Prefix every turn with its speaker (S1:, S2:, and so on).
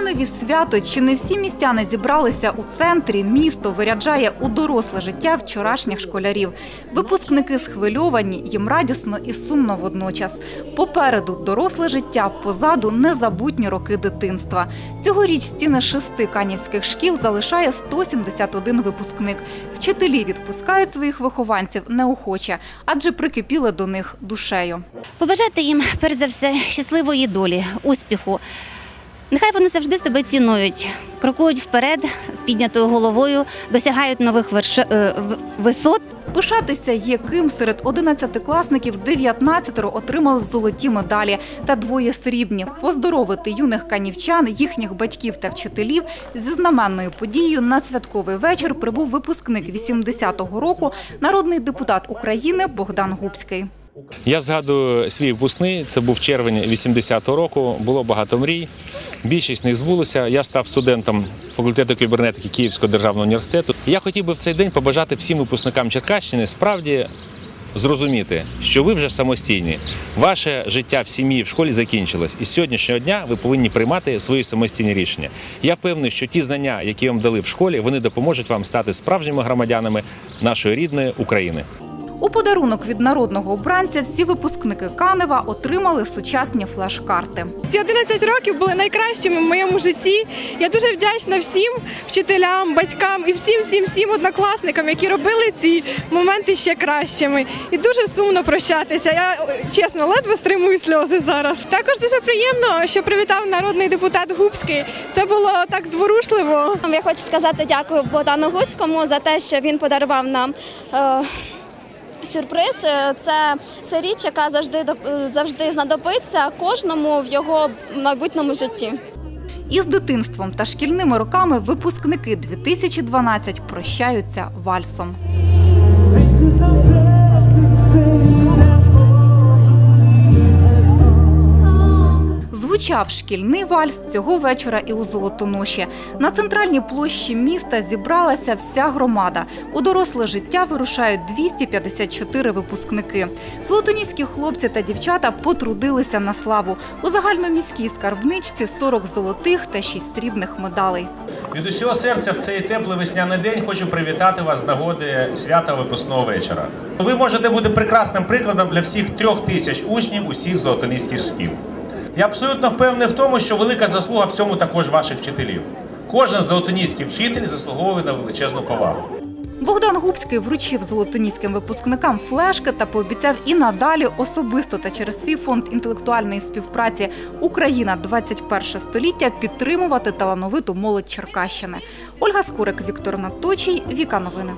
S1: Каневі свято чи не всі містяни зібралися у центрі. Місто виряджає у доросле життя вчорашніх школярів. Випускники схвильовані, їм радісно і сумно водночас. Попереду доросле життя, позаду незабутні роки дитинства. Цьогоріч стіни шести канівських шкіл залишає 171 випускник. Вчителі відпускають своїх вихованців неохоче, адже прикипіли до них душею.
S2: Побажати їм, перш за все, щасливої долі, успіху. Нехай вони завжди себе цінують, крокують вперед з піднятою головою, досягають нових верши- е, висот.
S1: Пишатися є ким серед 11-класників 19 отримали золоті медалі та двоє срібні. Поздоровити юних канівчан, їхніх батьків та вчителів зі знаменною подією на святковий вечір прибув випускник 80-го року, народний депутат України Богдан Губський.
S3: Я згадую свій випускний, це був червень 80-го року, було багато мрій. Більшість них збулося. Я став студентом факультету кібернетики Київського державного університету. Я хотів би в цей день побажати всім випускникам Черкащини справді зрозуміти, що ви вже самостійні. Ваше життя в сім'ї в школі закінчилось, і з сьогоднішнього дня ви повинні приймати свої самостійні рішення. Я впевнений, що ті знання, які вам дали в школі, вони допоможуть вам стати справжніми громадянами нашої рідної України.
S1: У подарунок від народного обранця всі випускники Канева отримали сучасні флеш-карти.
S4: Ці 11 років були найкращими в моєму житті. Я дуже вдячна всім вчителям, батькам і всім, всім, всім однокласникам, які робили ці моменти ще кращими. І дуже сумно прощатися. Я чесно ледве стримую сльози зараз. Також дуже приємно, що привітав народний депутат Губський. Це було так зворушливо.
S5: Я хочу сказати дякую Богдану Гуцькому за те, що він подарував нам. Е, Сюрприз Е, це, це річ, яка завжди е, завжди знадобиться кожному в його майбутньому житті.
S1: Із дитинством та шкільними роками випускники 2012 прощаються вальсом. Звучав шкільний вальс цього вечора і у Золотоноші. На центральній площі міста зібралася вся громада. У доросле життя вирушають 254 випускники. Золотоніські хлопці та дівчата потрудилися на славу. У загальноміській скарбничці 40 золотих та 6 срібних медалей.
S3: Від усього серця в цей теплий весняний день хочу привітати вас з нагоди свята випускного вечора. Ви можете бути прекрасним прикладом для всіх трьох тисяч учнів усіх золотоніських шкіл. Я абсолютно впевнений в тому, що велика заслуга в цьому також ваших вчителів. Кожен золотоніський вчитель заслуговує на величезну повагу.
S1: Богдан Губський вручив золотоніським випускникам флешки та пообіцяв і надалі особисто та через свій фонд інтелектуальної співпраці Україна 21 століття підтримувати талановиту молодь Черкащини. Ольга Скурик, Віктор Наточій, Віка Новини.